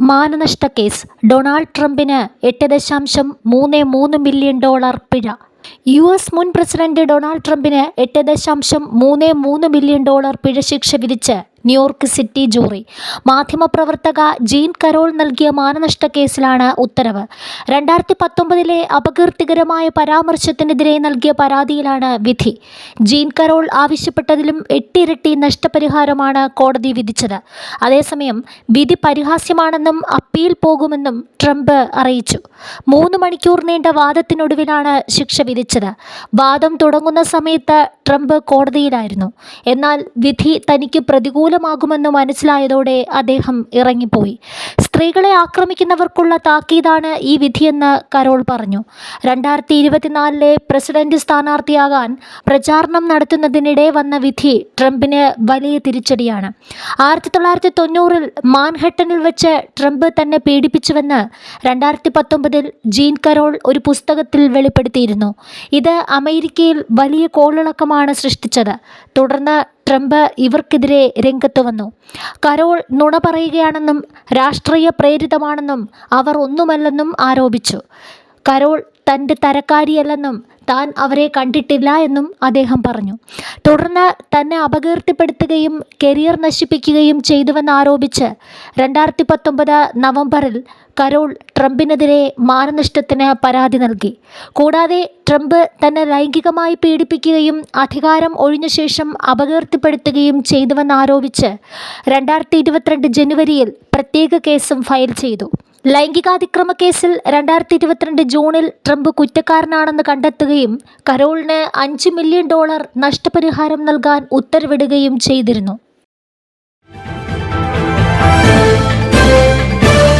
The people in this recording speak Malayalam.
മാനനഷ്ട കേസ്. ഡൊണാൾഡ് ട്രംപിന് എട്ട് ദശാംശം മൂന്ന് മൂന്ന് മില്യൺ ഡോളർ പിഴ. യു എസ് മുൻ പ്രസിഡന്റ് ഡൊണാൾഡ് ട്രംപിന് എട്ട് ദശാംശം മൂന്ന് മൂന്ന് മില്യൺ ഡോളർ പിഴ ശിക്ഷ വിധിച്ച് ന്യൂയോർക്ക് സിറ്റി ജൂറി. മാധ്യമപ്രവർത്തക ജീൻ കരോൾ നൽകിയ മാനനഷ്ട കേസിലാണ് ഉത്തരവ്. രണ്ടായിരത്തി പത്തൊമ്പതിലെ അപകീർത്തികരമായ പരാമർശത്തിനെതിരെ നൽകിയ പരാതിയിലാണ് വിധി. ജീൻ കരോൾ ആവശ്യപ്പെട്ടതിലും എട്ടിരട്ടി നഷ്ടപരിഹാരമാണ് കോടതി വിധിച്ചത്. അതേസമയം വിധി പരിഹാസ്യമാണെന്നും അപ്പീൽ പോകുമെന്നും ട്രംപ് അറിയിച്ചു. മൂന്ന് മണിക്കൂർ നീണ്ട വാദത്തിനൊടുവിലാണ് ശിക്ഷ വിധിച്ചത്. വാദം തുടങ്ങുന്ന സമയത്ത് ട്രംപ് കോടതിയിലായിരുന്നു. എന്നാൽ വിധി തനിക്ക് പ്രതികൂലമാകുമെന്ന് മനസ്സിലായതോടെ അദ്ദേഹം ഇറങ്ങിപ്പോയി. സ്ത്രീകളെ ആക്രമിക്കുന്നവർക്കുള്ള താക്കീതാണ് ഈ വിധിയെന്ന് കരോൾ പറഞ്ഞു. രണ്ടായിരത്തി ഇരുപത്തിനാലിലെ പ്രസിഡന്റ് സ്ഥാനാർത്ഥിയാകാൻ പ്രചാരണം നടത്തുന്നതിനിടെ വന്ന വിധി ട്രംപിന് വലിയ തിരിച്ചടിയാണ്. ആയിരത്തി തൊള്ളായിരത്തി തൊണ്ണൂറിൽ മാൻഹട്ടനിൽ വെച്ച് ട്രംപ് തന്നെ പീഡിപ്പിച്ചുവെന്ന് രണ്ടായിരത്തി പത്തൊമ്പതിൽ ജീൻ കരോൾ ഒരു പുസ്തകത്തിൽ വെളിപ്പെടുത്തിയിരുന്നു. ഇത് അമേരിക്കയിൽ വലിയ കോളിളക്കമാണ് സൃഷ്ടിച്ചത്. തുടർന്ന് ട്രംപ് ഇവർക്കെതിരെ രംഗത്ത് വന്നു. കരോൾ നുണ പറയുകയാണെന്നും രാഷ്ട്രീയ പ്രേരിതമാണെന്നും അവർ ഒന്നുമല്ലെന്നും ആരോപിച്ചു. കരോൾ തന്റെ തരക്കാരിയല്ലെന്നും താൻ അവരെ കണ്ടിട്ടില്ല എന്നും അദ്ദേഹം പറഞ്ഞു. തുടർന്ന് തന്നെ അപകീർത്തിപ്പെടുത്തുകയും കരിയർ നശിപ്പിക്കുകയും ചെയ്തുവെന്നാരോപിച്ച് രണ്ടായിരത്തി പത്തൊമ്പത് നവംബറിൽ കരോൾ ട്രംപിനെതിരെ മാനനഷ്ടത്തിന് പരാതി നൽകി. കൂടാതെ ട്രംപ് തന്നെ ലൈംഗികമായി പീഡിപ്പിക്കുകയും അധികാരം ഒഴിഞ്ഞ ശേഷം അപകീർത്തിപ്പെടുത്തുകയും ചെയ്തുവെന്നാരോപിച്ച് രണ്ടായിരത്തി ഇരുപത്തിരണ്ട് ജനുവരിയിൽ പ്രത്യേക കേസും ഫയൽ ചെയ്തു. ലൈംഗികാതിക്രമ കേസിൽ രണ്ടായിരത്തി ഇരുപത്തിരണ്ട് ജൂണിൽ ട്രംപ് കുറ്റക്കാരനാണെന്ന് കണ്ടെത്തുകയും കരോളിന് അഞ്ച് മില്യൺ ഡോളർ നഷ്ടപരിഹാരം നൽകാൻ ഉത്തരവിടുകയും ചെയ്തിരുന്നു.